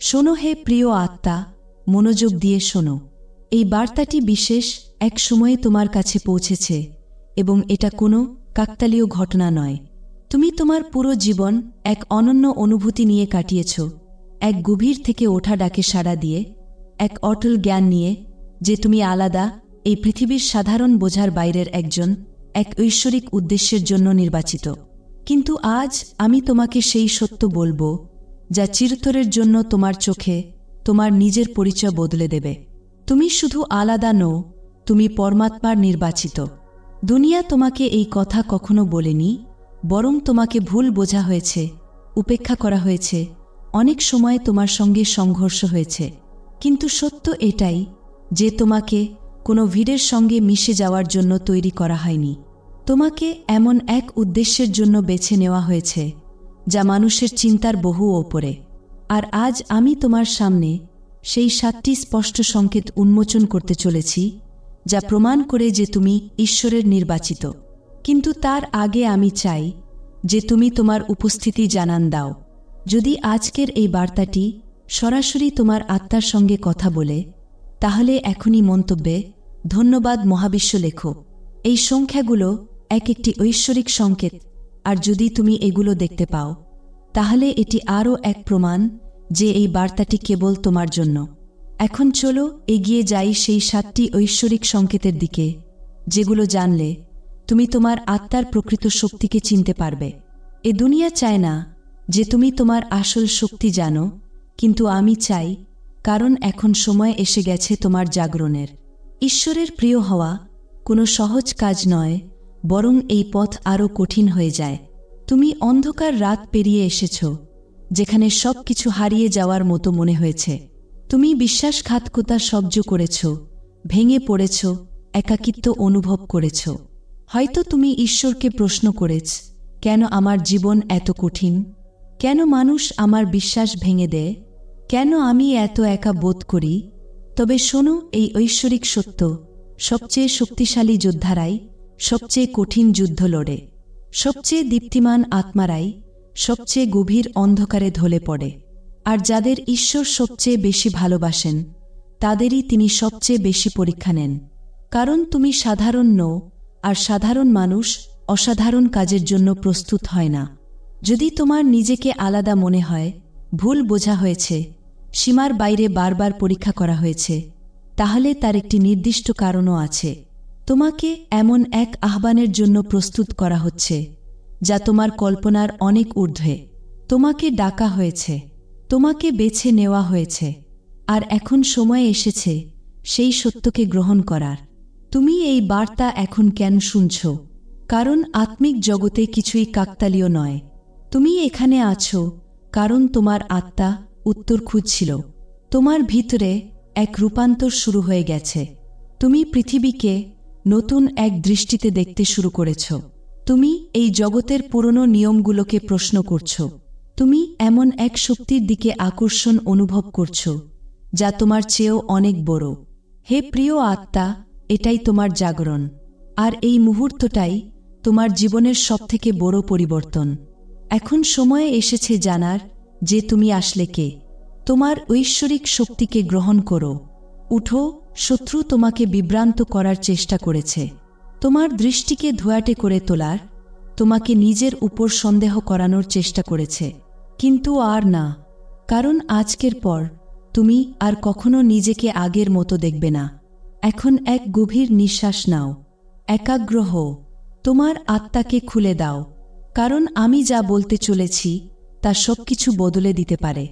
শোনো হে প্রিয় আত্মা, মনোযোগ দিয়ে শোনো। এই বার্তাটি বিশেষ এক সময়ে তোমার কাছে পৌঁছেছে এবং এটা কোনো কাকতালীয় ঘটনা নয়। তুমি তোমার পুরো জীবন এক অনন্য অনুভূতি নিয়ে কাটিয়েছ, এক গভীর থেকে ওঠা ডাকে সাড়া দিয়ে, এক অটল জ্ঞান নিয়ে, যে তুমি আলাদা, এই পৃথিবীর সাধারণ বোঝার বাইরের একজন, এক ঐশ্বরিক উদ্দেশ্যের জন্য নির্বাচিত। কিন্তু আজ আমি তোমাকে সেই সত্য বলব যা চিরতরের জন্য তোমার চোখে, তোমার নিজের পরিচয় বদলে দেবে। তুমি শুধু আলাদা নও, তুমি পরমাত্মার নির্বাচিত। দুনিয়া তোমাকে এই কথা কখনো বলেনি, বরং তোমাকে ভুল বোঝা হয়েছে, উপেক্ষা করা হয়েছে, অনেক সময় তোমার সঙ্গে সংঘর্ষ হয়েছে। কিন্তু সত্য এটাই যে তোমাকে কোনো ভিড়ের সঙ্গে মিশে যাওয়ার জন্য তৈরি করা হয়নি। তোমাকে এমন এক উদ্দেশ্যের জন্য বেছে নেওয়া হয়েছে যা মানুষের চিন্তার বহু ওপরে। আর আজ আমি তোমার সামনে সেই সাতটি স্পষ্ট সংকেত উন্মোচন করতে চলেছি, যা প্রমাণ করে যে তুমি ঈশ্বরের নির্বাচিত। কিন্তু তার আগে আমি চাই যে তুমি তোমার উপস্থিতি জানান দাও। যদি আজকের এই বার্তাটি সরাসরি তোমার আত্মার সঙ্গে কথা বলে, তাহলে এখনই মন্তব্যে ধন্যবাদ মহাবিশ্ব লেখো। এই সংখ্যাগুলো এক একটি ঐশ্বরিক সংকেত। আর যদি তুমি এগুলো দেখতে পাও, তাহলে এটি আরও এক প্রমাণ যে এই বার্তাটি কেবল তোমার জন্য। এখন চলো এগিয়ে যাই সেই সাতটি ঐশ্বরিক সংকেতের দিকে, যেগুলো জানলে তুমি তোমার আত্মার প্রকৃত শক্তিকে চিনতে পারবে। এ দুনিয়া চায় না যে তুমি তোমার আসল শক্তি জানো, কিন্তু আমি চাই কারণ এখন সময় এসে গেছে তোমার জাগরণের। ঈশ্বরের প্রিয় হওয়া কোনো সহজ কাজ নয় বরং এই পথ আরও কঠিন হয়ে যায়। তুমি অন্ধকার রাত পেরিয়ে এসেছ, যেখানে সব কিছু হারিয়ে যাওয়ার মতো মনে হয়েছে। তুমি বিশ্বাসঘাতকতা সহ্য করেছ, ভেঙে পড়েছ, একাকিত্ব অনুভব করেছ। হয়তো তুমি ঈশ্বরকে প্রশ্ন করেছ, কেন আমার জীবন এত কঠিন? কেন মানুষ আমার বিশ্বাস ভেঙে দেয়? কেন আমি এত একা বোধ করি? তবে শোনো, এই ঐশ্বরিক সত্য, সবচেয়ে শক্তিশালী যোদ্ধারাই সবচেয়ে কঠিন যুদ্ধ লড়ে। সবচেয়ে দীপ্তিমান আত্মারাই সবচেয়ে গভীর অন্ধকারে ঢলে পড়ে। আর যাদের ঈশ্বর সবচেয়ে বেশি ভালোবাসেন, তাদেরই তিনি সবচেয়ে বেশি পরীক্ষা নেন। কারণ তুমি সাধারণ নও, আর সাধারণ মানুষ অসাধারণ কাজের জন্য প্রস্তুত হয় না। যদি তোমার নিজেকে আলাদা মনে হয়, ভুল বোঝা হয়েছে, সীমার বাইরে বারবার পরীক্ষা করা হয়েছে, তাহলে তার একটি নির্দিষ্ট কারণও আছে। তোমাকে এমন এক আহ্বানের জন্য প্রস্তুত করা হচ্ছে, যা তোমার কল্পনার অনেক ঊর্ধ্বে। তোমাকে ডাকা হয়েছে, তোমাকে বেছে নেওয়া হয়েছে, আর এখন সময় এসেছে সেই সত্যকে গ্রহণ করার। তুমি এই বার্তা এখন কেন শুনছ? কারণ আত্মিক জগতে কিছুই কাকতালীয় নয়। তুমি এখানে আছো কারণ তোমার আত্মা উত্তর খুঁজছিল। তোমার ভিতরে এক রূপান্তর শুরু হয়ে গেছে। তুমি পৃথিবীকে নতুন এক দৃষ্টিতে দেখতে শুরু করেছ। তুমি এই জগতের পুরনো নিয়মগুলোকে প্রশ্ন করছ। তুমি এমন এক শক্তির দিকে আকর্ষণ অনুভব করছ, যা তোমার চেয়েও অনেক বড়। হে প্রিয় আত্মা, এটাই তোমার জাগরণ। আর এই মুহূর্তটাই তোমার জীবনের সবথেকে বড় পরিবর্তন। এখন সময়ে এসেছে জানার যে তুমি আসলে কে। তোমার ঐশ্বরিক শক্তিকে গ্রহণ করো। উঠো শত্রু তোমাকে বিভ্রান্ত করার চেষ্টা করেছে। তোমার দৃষ্টিকে ধোয়াটে করে তোলার, তোমাকে নিজের উপর সন্দেহ করানোর চেষ্টা করেছে। কিন্তু আর না, কারণ আজকের পর তুমি আর কখনো নিজেকে আগের মতো দেখবে না। এখন এক গভীর নিঃশ্বাস নাও, একাগ্র হও, তোমার আত্মাকে খুলে দাও, কারণ আমি যা বলতে চলেছি তা সবকিছু বদলে দিতে পারে।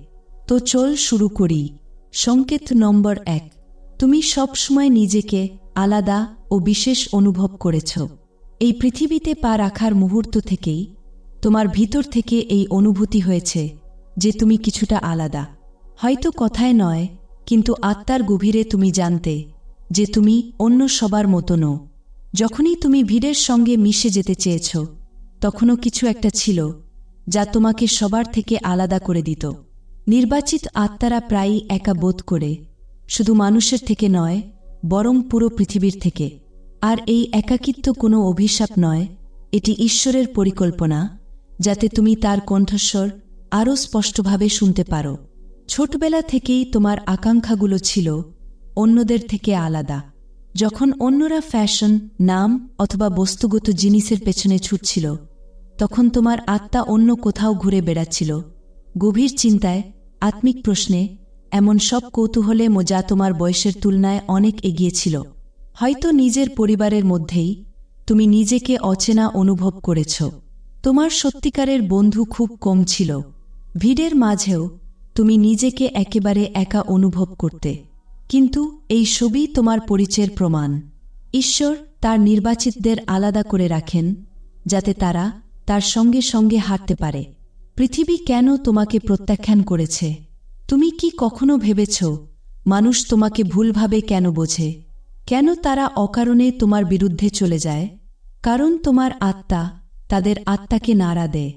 তো চল শুরু করি, সংকেত নম্বর এক। তুমি সবসময় নিজেকে আলাদা ও বিশেষ অনুভব করেছ। এই পৃথিবীতে পা রাখার মুহূর্ত থেকেই তোমার ভিতর থেকে এই অনুভূতি হয়েছে যে তুমি কিছুটা আলাদা। হয়তো কথায় নয়, কিন্তু আত্মার গভীরে তুমি জানতে যে তুমি অন্য সবার মতো নও। যখনই তুমি ভিড়ের সঙ্গে মিশে যেতে চেয়েছ, তখনও কিছু একটা ছিল যা তোমাকে সবার থেকে আলাদা করে দিত। নির্বাচিত আত্মারা প্রায়ই একা বোধ করে শুধু মানুষের থেকে নয়, বরং পুরো পৃথিবীর থেকে। আর এই একাকিত্ব কোনো অভিশাপ নয়, এটি ঈশ্বরের পরিকল্পনা, যাতে তুমি তার কণ্ঠস্বর আরও স্পষ্টভাবে শুনতে পারো। ছোটবেলা থেকেই তোমার আকাঙ্ক্ষাগুলো ছিল অন্যদের থেকে আলাদা। যখন অন্যরা ফ্যাশন, নাম অথবা বস্তুগত জিনিসের পেছনে ছুটছিল, তখন তোমার আত্মা অন্য কোথাও ঘুরে বেড়াচ্ছিল। গভীর চিন্তায়, আত্মিক প্রশ্নে এমন সব কৌতূহলে মোজা তোমার বয়সের তুলনায় অনেক এগিয়েছিল। হয়তো নিজের পরিবারের মধ্যেই তুমি নিজেকে অচেনা অনুভব করেছ। তোমার সত্যিকারের বন্ধু খুব কম ছিল। ভিড়ের মাঝেও তুমি নিজেকে একেবারে একা অনুভব করতে। কিন্তু এই সবই তোমার পরিচয়ের প্রমাণ। ঈশ্বর তার নির্বাচিতদের আলাদা করে রাখেন, যাতে তারা তার সঙ্গে সঙ্গে হাঁটতে পারে। পৃথিবী কেন তোমাকে প্রত্যাখ্যান করেছে? তুমি কি কখনো ভেবেছ, মানুষ তোমাকে ভুলভাবে কেন বোঝে? কেন তারা অকারণে তোমার বিরুদ্ধে চলে যায়? কারণ তোমার আত্মা তাদের আত্মাকে নাড়া দেয়।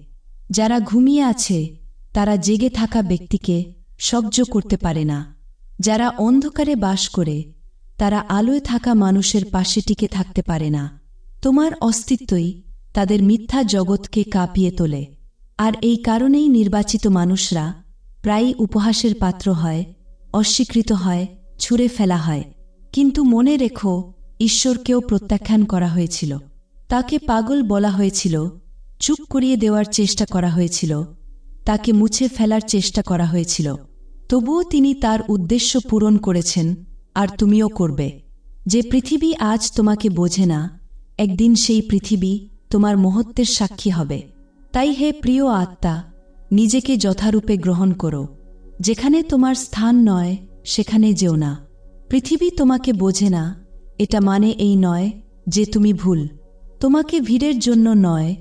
যারা ঘুমিয়ে আছে, তারা জেগে থাকা ব্যক্তিকে সহ্য করতে পারে না। যারা অন্ধকারে বাস করে, তারা আলোয় থাকা মানুষের পাশে টিকে থাকতে পারে না। তোমার অস্তিত্বই তাদের মিথ্যা জগৎকে কাঁপিয়ে তোলে। আর এই কারণেই নির্বাচিত মানুষরা প্রায়ই উপহাসের পাত্র হয়, অস্বীকৃত হয়, ছুঁড়ে ফেলা হয়। কিন্তু মনে রেখো, ঈশ্বরকেও প্রত্যাখ্যান করা হয়েছিল। তাকে পাগল বলা হয়েছিল, চুপ করিয়ে দেওয়ার চেষ্টা করা হয়েছিল, তাকে মুছে ফেলার চেষ্টা করা হয়েছিল। তবুও তিনি তার উদ্দেশ্য পূরণ করেছেন, আর তুমিও করবে। যে পৃথিবী আজ তোমাকে বোঝে না, একদিন সেই পৃথিবী তোমার মহত্বের সাক্ষী হবে। তাই হে প্রিয় আত্মা নিজেকে যথারূপে গ্রহণ করো। যেখানে তোমার স্থান নয়, সেখানে যেও না। পৃথিবী তোমাকে বোঝে না, এটা মানে এই নয় যে তুমি ভুল। তোমাকে ভিড়ের জন্য নয়,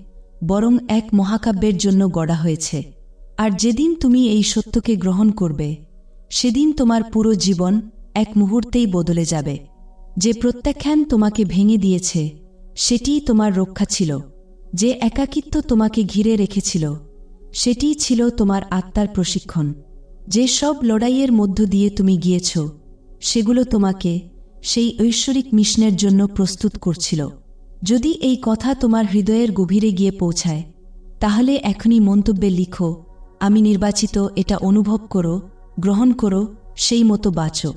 বরং এক মহাকাব্যের জন্য গড়া হয়েছে। আর যেদিন তুমি এই সত্যকে গ্রহণ করবে, সেদিন তোমার পুরো জীবন এক মুহূর্তেই বদলে যাবে। যে প্রত্যাখ্যান তোমাকে ভেঙে দিয়েছে, সেটিই তোমার রক্ষা ছিল। যে একাকিত্ব তোমাকে ঘিরে রেখেছিল সেটিই ছিল তোমার আত্মার প্রশিক্ষণ। যে সব লড়াইয়ের মধ্য দিয়ে তুমি গিয়েছ, সেগুলো তোমাকে সেই ঐশ্বরিক মিশনের জন্য প্রস্তুত করছিল। যদি এই কথা তোমার হৃদয়ের গভীরে গিয়ে পৌঁছায়, তাহলে এখনই মন্তব্যে লিখো, আমি নির্বাচিত, এটা অনুভব করো, গ্রহণ করো, সেই মতো বাঁচো।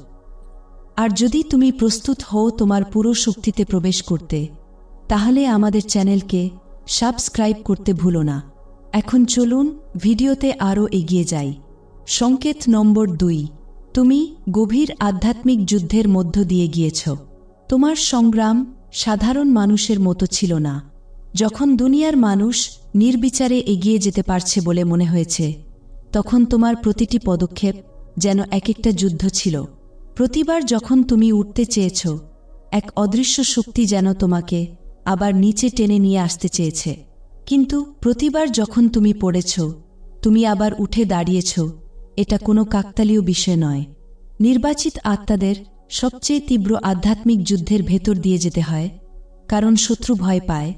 আর যদি তুমি প্রস্তুত হও তোমার পুরো শক্তিতে প্রবেশ করতে, তাহলে আমাদের চ্যানেলকে সাবস্ক্রাইব করতে ভুলো না। এখন চলুন ভিডিওতে আরও এগিয়ে যাই। সংকেত নম্বর দুই। তুমি গভীর আধ্যাত্মিক যুদ্ধের মধ্য দিয়ে গিয়েছ। তোমার সংগ্রাম সাধারণ মানুষের মতো ছিল না। যখন দুনিয়ার মানুষ নির্বিচারে এগিয়ে যেতে পারছে বলে মনে হয়েছে, তখন তোমার প্রতিটি পদক্ষেপ যেন এক একটা যুদ্ধ ছিল। প্রতিবার যখন তুমি উঠতে চেয়েছ, এক অদৃশ্য শক্তি যেন তোমাকে আবার নিচে টেনে নিয়ে আসতে চেয়েছে। কিন্তু প্রতিবার যখন তুমি পড়েছ, তুমি আবার উঠে দাঁড়িয়েছ, এটা কোনো কাকতালীয় বিষয় নয়। নির্বাচিত আত্মাদের সবচেয়ে তীব্র আধ্যাত্মিক যুদ্ধের ভেতর দিয়ে যেতে হয়, কারণ শত্রু ভয় পায়।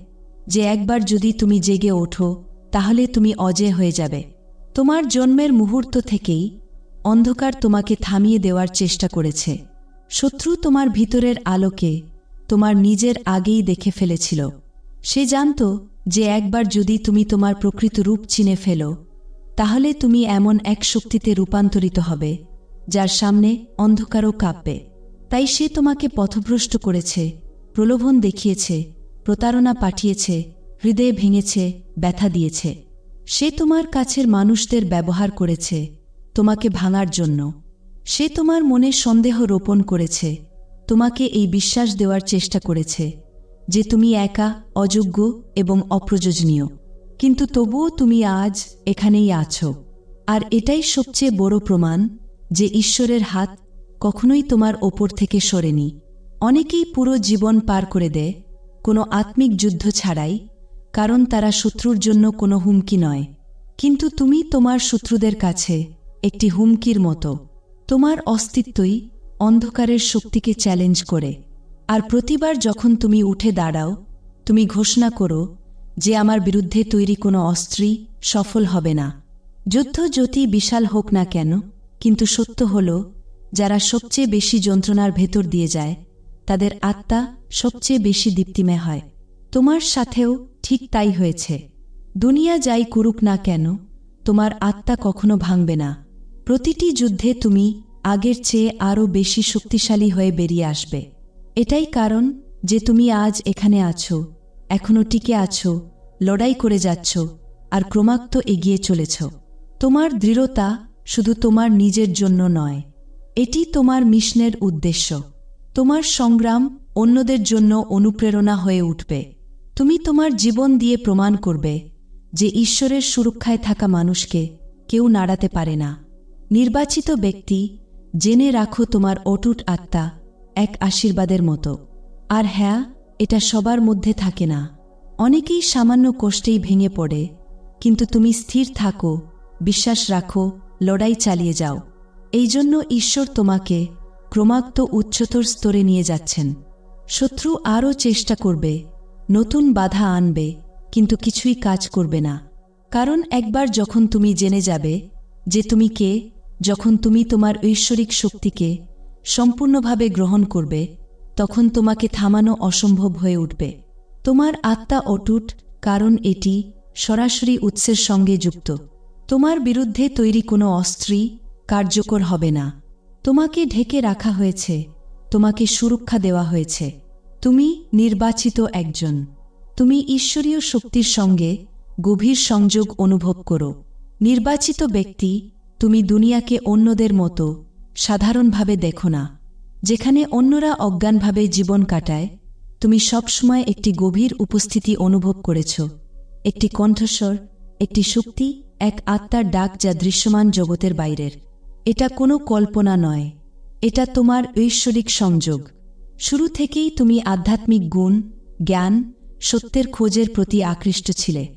যে একবার যদি তুমি জেগে ওঠো, তাহলে তুমি অজয় হয়ে যাবে। তোমার জন্মের মুহূর্ত থেকেই অন্ধকার তোমাকে থামিয়ে দেওয়ার চেষ্টা করেছে। শত্রু তোমার ভিতরের আলোকে তোমার নিজের আগেই দেখে ফেলেছিল। সে জানত যে একবার যদি তুমি তোমার প্রকৃত রূপ চিনে ফেলো, তাহলে তুমি এমন এক শক্তিতে রূপান্তরিত হবে, যার সামনে অন্ধকারও কাঁপবে। তাই সে তোমাকে পথভ্রষ্ট করেছে, প্রলোভন দেখিয়েছে, প্রতারণা পাঠিয়েছে, হৃদয়ে ভেঙেছে, ব্যথা দিয়েছে। সে তোমার কাছের মানুষদের ব্যবহার করেছে, তোমাকে ভাঙার জন্য। সে তোমার মনে সন্দেহ রোপণ করেছে, তোমাকে এই বিশ্বাস দেওয়ার চেষ্টা করেছে। যে তুমি একা, অযোগ্য এবং অপ্রয়োজনীয়। কিন্তু তবুও তুমি আজ এখানেই আছো। আর এটাই সবচেয়ে বড় প্রমাণ যে ঈশ্বরের হাত কখনোই তোমার ওপর থেকে সরেনি। অনেকেই পুরো জীবন পার করে দেয়, কোনো আত্মিক যুদ্ধ ছাড়াই, কারণ তারা শত্রুর জন্য কোনো হুমকি নয়। কিন্তু তুমি তোমার শত্রুদের কাছে একটি হুমকির মতো, তোমার অস্তিত্বই অন্ধকারের শক্তিকে চ্যালেঞ্জ করে। আর প্রতিবার যখন তুমি উঠে দাঁড়াও, তুমি ঘোষণা করো যে আমার বিরুদ্ধে তৈরি কোনো অস্ত্রই সফল হবে না। যুদ্ধ যতই বিশাল হোক না কেন, কিন্তু সত্য হল, যারা সবচেয়ে বেশি যন্ত্রণার ভেতর দিয়ে যায়, তাদের আত্মা সবচেয়ে বেশি দীপ্তিময় হয়। তোমার সাথেও ঠিক তাই হয়েছে। দুনিয়া যাই করুক না কেন, তোমার আত্মা কখনো ভাঙবে না। প্রতিটি যুদ্ধে তুমি আগের চেয়ে আরও বেশি শক্তিশালী হয়ে বেরিয়ে আসবে। এটাই কারণ যে তুমি আজ এখানে আছো এখনও টিকে আছো, লড়াই করে যাচ্ছ, আর ক্রমাক্ত এগিয়ে চলেছ। তোমার দৃঢ়তা শুধু তোমার নিজের জন্য নয়, এটি তোমার মিশনের উদ্দেশ্য। তোমার সংগ্রাম অন্যদের জন্য অনুপ্রেরণা হয়ে উঠবে। তুমি তোমার জীবন দিয়ে প্রমাণ করবে যে ঈশ্বরের সুরক্ষায় থাকা মানুষকে কেউ নাড়াতে পারে না। নির্বাচিত ব্যক্তি জেনে রাখো তোমার অটুট আত্মা এক আশীর্বাদের মতো। আর হ্যাঁ এটা সবার মধ্যে থাকে না। অনেকেই সামান্য কষ্টেই ভেঙে পড়ে। কিন্তু তুমি স্থির থাকো, বিশ্বাস রাখো, লড়াই চালিয়ে যাও। এই জন্য ঈশ্বর তোমাকে ক্রমাগত উচ্চতর স্তরে নিয়ে যাচ্ছেন। শত্রু আরও চেষ্টা করবে, নতুন বাধা আনবে, কিন্তু কিছুই কাজ করবে না। কারণ একবার যখন তুমি জেনে যাবে যে তুমি কে, যখন তুমি তোমার ঐশ্বরিক শক্তিকে সম্পূর্ণভাবে গ্রহণ করবে, তখন তোমাকে থামানো অসম্ভব হয়ে উঠবে। তোমার আত্মা অটুট, কারণ এটি সরাসরি উৎসের সঙ্গে যুক্ত। তোমার বিরুদ্ধে তৈরি কোনো অস্ত্রই কার্যকর হবে না। তোমাকে ঢেকে রাখা হয়েছে, তোমাকে সুরক্ষা দেওয়া হয়েছে। তুমি নির্বাচিত একজন। তুমি ঈশ্বরীয় শক্তির সঙ্গে গভীর সংযোগ অনুভব করো। নির্বাচিত ব্যক্তি, তুমি দুনিয়াকে অন্যদের মতো সাধারণভাবে দেখো না। যেখানে অন্যরা অজ্ঞানভাবে জীবন কাটায়, তুমি সবসময় একটি গভীর উপস্থিতি অনুভব করেছ। একটি কণ্ঠস্বর, একটি শক্তি, এক আত্মার ডাক যা দৃশ্যমান জগতের বাইরের। এটা কোনো কল্পনা নয়। এটা তোমার ঐশ্বরিক সংযোগ। শুরু থেকেই তুমি আধ্যাত্মিক গুণ, জ্ঞান, সত্যের খোঁজের প্রতি আকৃষ্ট ছিলে।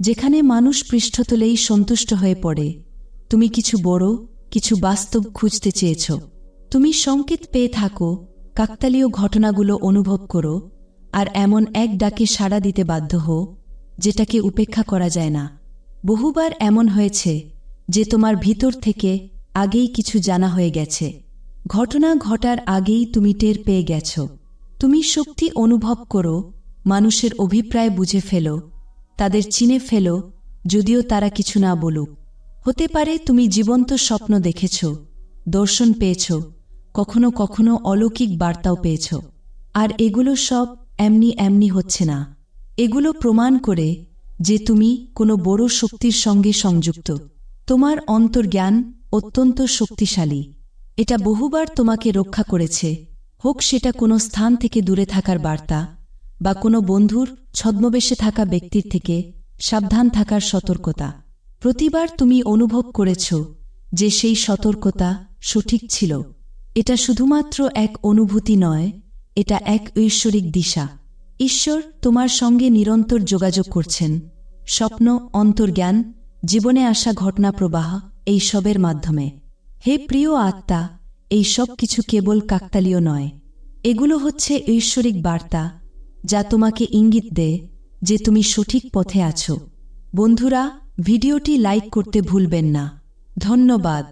যেখানে মানুষ পৃষ্ঠতলেই সন্তুষ্ট হয়ে পড়ে। তুমি কিছু বড় কিছু বাস্তব খুঁজতে চেয়েছ। তুমি সংকেত পেয়ে থাকো, কাকতালীয় ঘটনাগুলো অনুভব করো, আর এমন এক ডাকে সাড়া দিতে বাধ্য হো, যেটাকে উপেক্ষা করা যায় না। বহুবার এমন হয়েছে যে তোমার ভিতর থেকে আগেই কিছু জানা হয়ে গেছে। ঘটনা ঘটার আগেই তুমি টের পেয়ে গেছ। তুমি শক্তি অনুভব করো, মানুষের অভিপ্রায় বুঝে ফেলো, তাদের চিনে ফেলো, যদিও তারা কিছু না বলুক। হতে পারে তুমি জীবন্ত স্বপ্ন দেখেছ, দর্শন পেয়েছ, কখনো কখনো অলৌকিক বার্তাও পেয়েছ। আর এগুলো সব এমনি এমনি হচ্ছে না। এগুলো প্রমাণ করে যে তুমি কোনো বড় শক্তির সঙ্গে সংযুক্ত। তোমার অন্তর্জ্ঞান অত্যন্ত শক্তিশালী। এটা বহুবার তোমাকে রক্ষা করেছে, হোক সেটা কোনো স্থান থেকে দূরে থাকার বার্তা বা কোনো বন্ধুর ছদ্মবেশে থাকা ব্যক্তির থেকে সাবধান থাকার সতর্কতা। প্রতিবার তুমি অনুভব করেছ যে সেই সতর্কতা সঠিক ছিল। এটা শুধুমাত্র এক অনুভূতি নয়, এটা এক ঐশ্বরিক দিশা। ঈশ্বর তোমার সঙ্গে নিরন্তর যোগাযোগ করছেন। স্বপ্ন, অন্তর্জ্ঞান, জীবনে আসা ঘটনা প্রবাহ, এই সবের মাধ্যমে। হে প্রিয় আত্মা, এই সব কিছু কেবল কাকতালীয় নয়। এগুলো হচ্ছে ঐশ্বরিক বার্তা যা তোমাকে ইঙ্গিত দেয় যে তুমি সঠিক পথে আছো। বন্ধুরা ভিডিওটি লাইক করতে ভুলবেন না। ধন্যবাদ।